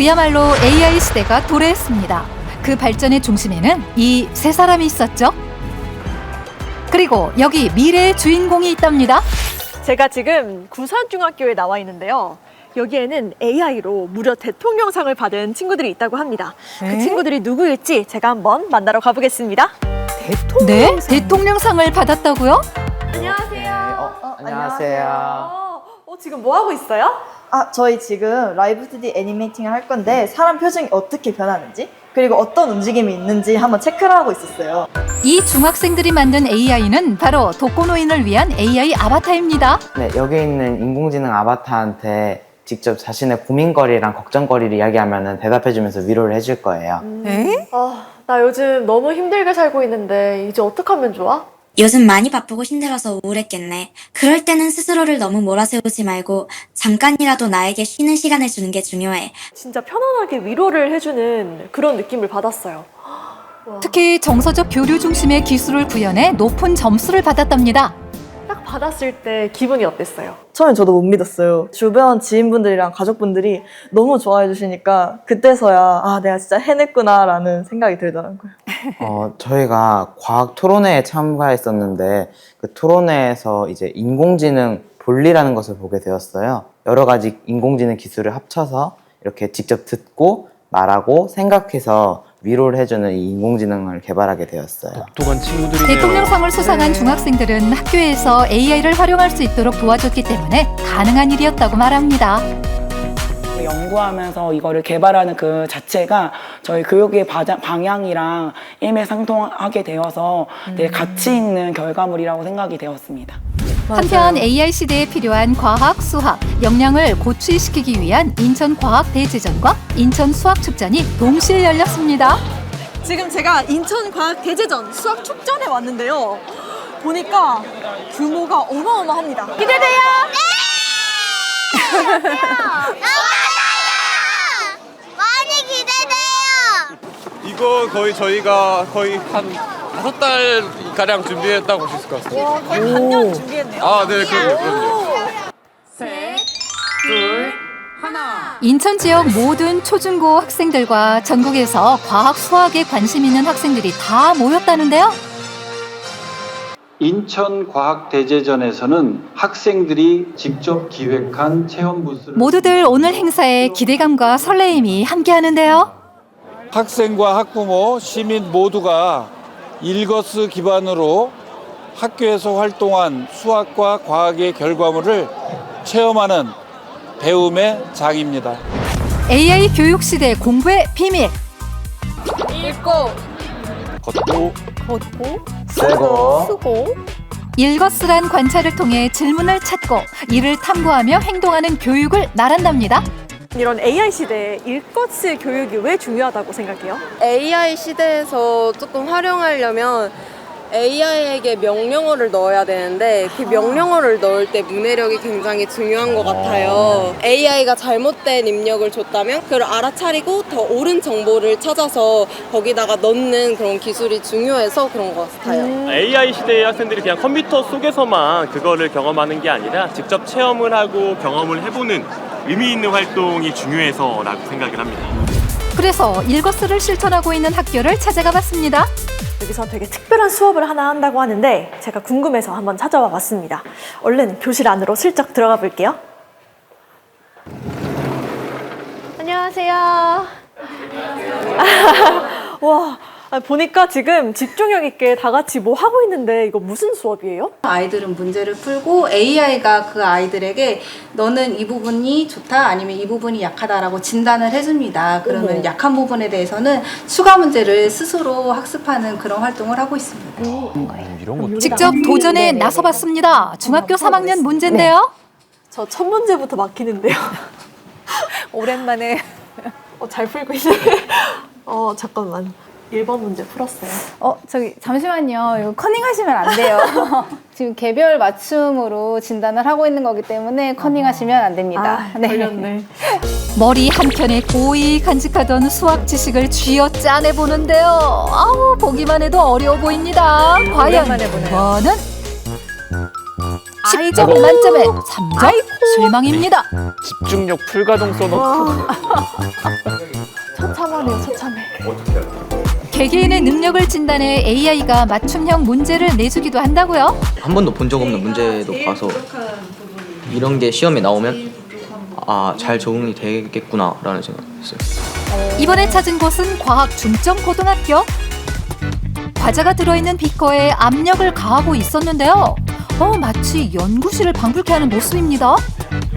그야말로 AI 시대가 도래했습니다. 그 발전의 중심에는 이 세 사람이 있었죠. 그리고 여기 미래의 주인공이 있답니다. 제가 지금 구산중학교에 나와 있는데요. 여기에는 AI로 무려 대통령상을 받은 친구들이 있다고 합니다. 그 친구들이 누구일지 제가 한번 만나러 가보겠습니다. 네, 대통령상을 받았다고요? 안녕하세요. 어, 안녕하세요. 어, 어, 지금 뭐 하고 있어요? 아, 저희 지금 라이브 2D 애니메이팅을 할 건데 사람 표정이 어떻게 변하는지 그리고 어떤 움직임이 있는지 한번 체크를 하고 있었어요. 이 중학생들이 만든 AI는 바로 독거노인을 위한 AI 아바타입니다. 네, 여기 있는 인공지능 아바타한테 직접 자신의 고민거리랑 걱정거리를 이야기하면 대답해주면서 위로를 해줄 거예요. 아, 나 요즘 너무 힘들게 살고 있는데 이제 어떡하면 좋아? 요즘 많이 바쁘고 힘들어서 우울했겠네. 그럴 때는 스스로를 너무 몰아세우지 말고 잠깐이라도 나에게 쉬는 시간을 주는 게 중요해. 진짜 편안하게 위로를 해주는 그런 느낌을 받았어요. 와, 특히 정서적 교류 중심의 기술을 구현해 높은 점수를 받았답니다. 딱 받았을 때 기분이 어땠어요? 처음엔 저도 못 믿었어요. 주변 지인분들이랑 가족분들이 너무 좋아해 주시니까 그때서야 아, 내가 진짜 해냈구나라는 생각이 들더라고요. 어, 저희가 과학 토론회에 참가했었는데 그 토론회에서 이제 인공지능 본리라는 것을 보게 되었어요. 여러 가지 인공지능 기술을 합쳐서 이렇게 직접 듣고 말하고 생각해서 위로를 해주는 이 인공지능을 개발하게 되었어요. 독특한 친구들이네요. 대통령상을 수상한 중학생들은 학교에서 AI를 활용할 수 있도록 도와줬기 때문에 가능한 일이었다고 말합니다. 연구하면서 이거를 개발하는 그 자체가 저희 교육의 바자- 방향이랑 일맥상통하게 되어서 되게 가치 있는 결과물이라고 생각이 되었습니다. 한편 AI 시대에 필요한 과학, 수학, 역량을 고취시키기 위한 인천 과학 대제전과 인천 수학 축전이 동시에 열렸습니다. 지금 제가 인천과학대제전 수학축전에 왔는데요. 보니까 규모가 어마어마합니다. 기대돼요! 많이 기대돼요. 이거 거의 저희가 거의 한 다섯 달 가량 준비했다고 볼 수 있을 것 같습니다. 와, 거의 반년 준비했네요. 아, 네, 그럼요, 그럼요. 인천 지역 모든 초중고 학생들과 전국에서 과학, 수학에 관심 있는 학생들이 다 모였다는데요. 인천과학대제전에서는 학생들이 직접 기획한 체험 부스를 모두들 오늘 행사에 기대감과 설레임이 함께하는데요. 학생과 학부모, 시민 모두가 일거스 기반으로 학교에서 활동한 수학과 과학의 결과물을 체험하는 배움의 장입니다. AI 교육 시대 공부의 비밀. 걷고 쓰고 쓰고 일거스란 관찰을 통해 질문을 찾고 이를 탐구하며 행동하는 교육을 말한답니다. 이런 AI 시대에 일거치 교육이 왜 중요하다고 생각해요? AI 시대에서 조금 활용하려면 AI에게 명령어를 넣어야 되는데 그 명령어를 넣을 때 문해력이 굉장히 중요한 것 같아요. AI가 잘못된 입력을 줬다면 그걸 알아차리고 더 옳은 정보를 찾아서 거기다가 넣는 그런 기술이 중요해서 그런 것 같아요. AI 시대의 학생들이 그냥 컴퓨터 속에서만 그거를 경험하는 게 아니라 직접 체험을 하고 경험을 해보는 의미 있는 활동이 중요해서라고 생각을 합니다. 그래서 일거스를 실천하고 있는 학교를 찾아가 봤습니다. 여기서 되게 특별한 수업을 하나 한다고 하는데 제가 궁금해서 한번 찾아와 봤습니다. 얼른 교실 안으로 슬쩍 들어가 볼게요. 안녕하세요. 와, 아, 보니까 지금 집중력 있게 다 같이 뭐 하고 있는데 이거 무슨 수업이에요? 아이들은 문제를 풀고 AI가 그 아이들에게 너는 이 부분이 좋다 아니면 이 부분이 약하다라고 진단을 해줍니다. 그러면 어머. 약한 부분에 대해서는 추가 문제를 스스로 학습하는 그런 활동을 하고 있습니다. 이런 거 직접 도전에 나서봤습니다. 중학교 3학년 문제인데요. 저 첫 문제부터 막히는데요. 오랜만에 어, 잘 풀고 있네. 어, 잠깐만. 1번 문제 풀었어요. 어, 저기 잠시만요. 이거 커닝 하시면 안 돼요. 지금 개별 맞춤으로 진단을 하고 있는 거기 때문에 커닝 하시면 안 됩니다. 아, 걸렸네. 머리 한 켠에 고이 간직하던 수학 지식을 쥐어 짜내 보는데요. 아우 보기만 해도 어려워 보입니다. 과연 이번은 8점 만점에 3점 실망입니다. 집중력 풀가동 써놓고 처참하네요, 처참해. 개개인의 능력을 진단해 AI가 맞춤형 문제를 내주기도 한다고요? 한 번도 본 적 없는 문제도 봐서 이런 게 시험에 나오면 아 잘 적응이 되겠구나라는 생각했어요. 이번에 찾은 곳은 과학 중점 고등학교. 과자가 들어있는 비커에 압력을 가하고 있었는데요. 어, 마치 연구실을 방불케 하는 모습입니다.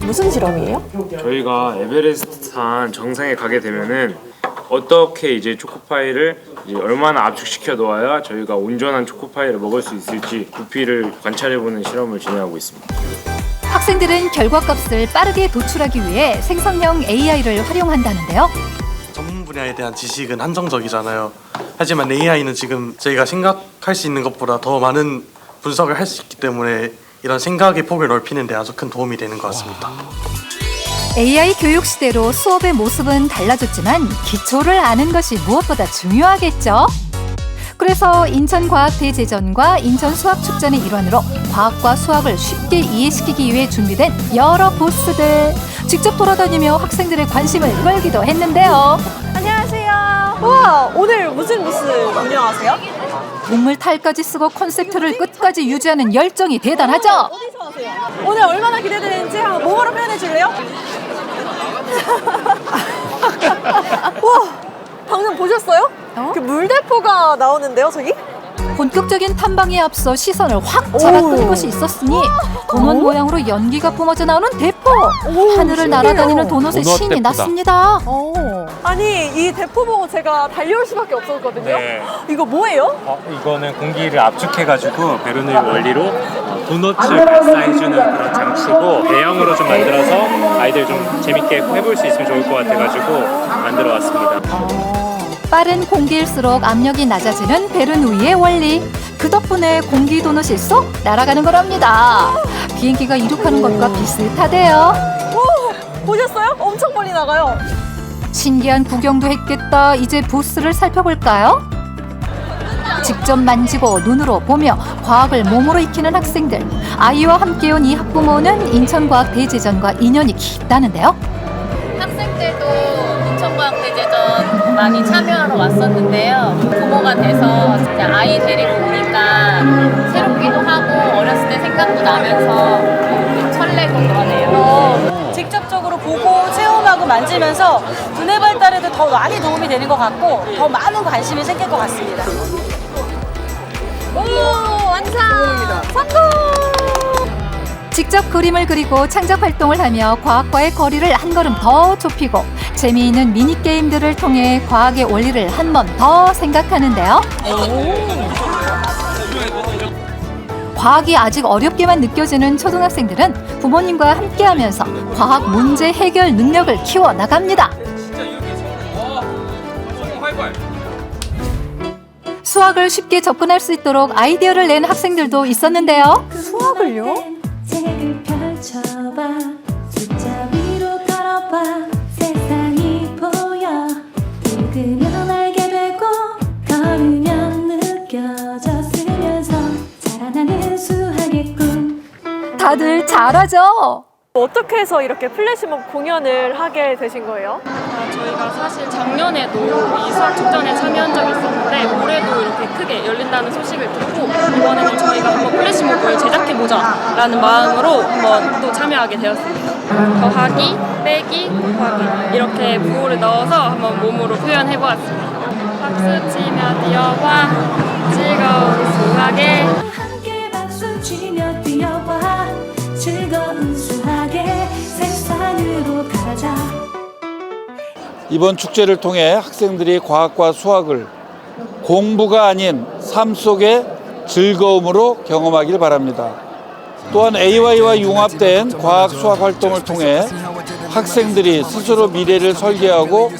무슨 실험이에요? 저희가 에베레스트 산 정상에 가게 되면은 어떻게 이제 초코파이를 이제 얼마나 압축시켜 놓아야 저희가 온전한 초코파이를 먹을 수 있을지 부피를 관찰해보는 실험을 진행하고 있습니다. 학생들은 결과값을 빠르게 도출하기 위해 생성형 AI를 활용한다는데요. 전문 분야에 대한 지식은 한정적이잖아요. 하지만 AI는 지금 저희가 생각할 수 있는 것보다 더 많은 분석을 할 수 있기 때문에 이런 생각의 폭을 넓히는 데 아주 큰 도움이 되는 것 같습니다. AI 교육 시대로 수업의 모습은 달라졌지만 기초를 아는 것이 무엇보다 중요하겠죠. 그래서 인천과학대제전과 인천수학축전의 일환으로 과학과 수학을 쉽게 이해시키기 위해 준비된 여러 부스들 직접 돌아다니며 학생들의 관심을 끌기도 했는데요. 안녕하세요. 와, 오늘 무슨 부스 운영하세요? 동물 탈까지 쓰고 콘셉트를 끝까지 유지하는 열정이 대단하죠. 오늘 얼마나 기대되는지 한번 몸으로 표현해 줄래요? 와, 방금 보셨어요? 그 물대포가 나오는데요, 저기? 본격적인 탐방에 앞서 시선을 확 잡았던 오. 것이 있었으니 도넛 모양으로 연기가 뿜어져 나오는 대포 하늘을 신기해요. 날아다니는 도넛의 도넛 신이 대포다. 났습니다. 아니, 이 대포 보고 제가 달려올 수밖에 없었거든요. 네. 이거 뭐예요? 어, 이거는 공기를 압축해가지고 베르누이 원리로 어, 도넛을 발사해주는 그런 장치고 대형으로 좀 만들어서 아이들 좀 재밌게 해볼 수 있으면 좋을 것 같아가지고 만들어 왔습니다. 빠른 공기일수록 압력이 낮아지는 베르누이의 원리. 그 덕분에 공기 도넛이 쏙 날아가는 거랍니다. 비행기가 이륙하는 것과 비슷하대요. 오, 보셨어요? 엄청 멀리 나가요. 신기한 구경도 했겠다. 이제 부스를 살펴볼까요? 직접 만지고 눈으로 보며 과학을 몸으로 익히는 학생들. 아이와 함께 온 이 학부모는 인천과학 대제전과 인연이 깊다는데요. 학생들도 인천과학 대제전 많이 참여하러 왔었는데요. 부모가 돼서 진짜 아이 데리고 오니까 새롭기도 하고 어렸을 때 생각도 나면서 좀 설레고 그러네요. 체험하고 만지면서 두뇌 발달에도 더 많이 도움이 되는 것 같고 더 많은 관심이 생길 것 같습니다. 오, 완성! 성공! 직접 그림을 그리고 창작 활동을 하며 과학과의 거리를 한 걸음 더 좁히고 재미있는 미니 게임들을 통해 과학의 원리를 한 번 더 생각하는데요. 과학이 아직 어렵게만 느껴지는 초등학생들은 부모님과 함께하면서 과학 문제 해결 능력을 키워 나갑니다. 수학을 쉽게 접근할 수 있도록 아이디어를 낸 학생들도 있었는데요. 수학을요? 다들 잘하죠? 어떻게 해서 이렇게 플래시몹 공연을 하게 되신 거예요? 저희가 사실 작년에도 이 수학 축전에 참여한 적이 있었는데 올해도 이렇게 크게 열린다는 소식을 듣고 이번에는 저희가 한번 플래시몹을 제작해보자라는 마음으로 한번 또 참여하게 되었습니다. 더하기, 빼기, 곱하기 이렇게 부호를 넣어서 한번 몸으로 표현해보았습니다. 박수 치며 뛰어봐 즐거운 수학에 함께 박수 치며 뛰어봐 가자 이번 축제를 통해 학생들이 과학과 수학을 공부가 아닌 삶 속의 즐거움으로 경험하길 바랍니다. 또한 AI와 융합된 과학 수학 활동을 통해 학생들이 스스로 미래를 설계하고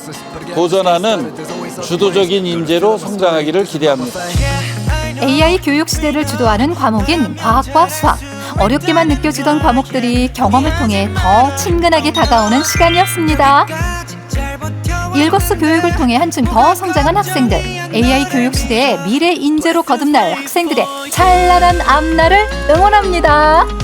도전하는 주도적인 인재로 성장하기를 기대합니다. AI 교육 시대를 주도하는 과목인 과학과 수학. 어렵게만 느껴지던 과목들이 경험을 통해 더 친근하게 다가오는 시간이었습니다. 일거수 교육을 통해 한층 더 성장한 학생들. AI 교육 시대의 미래 인재로 거듭날 학생들의 찬란한 앞날을 응원합니다.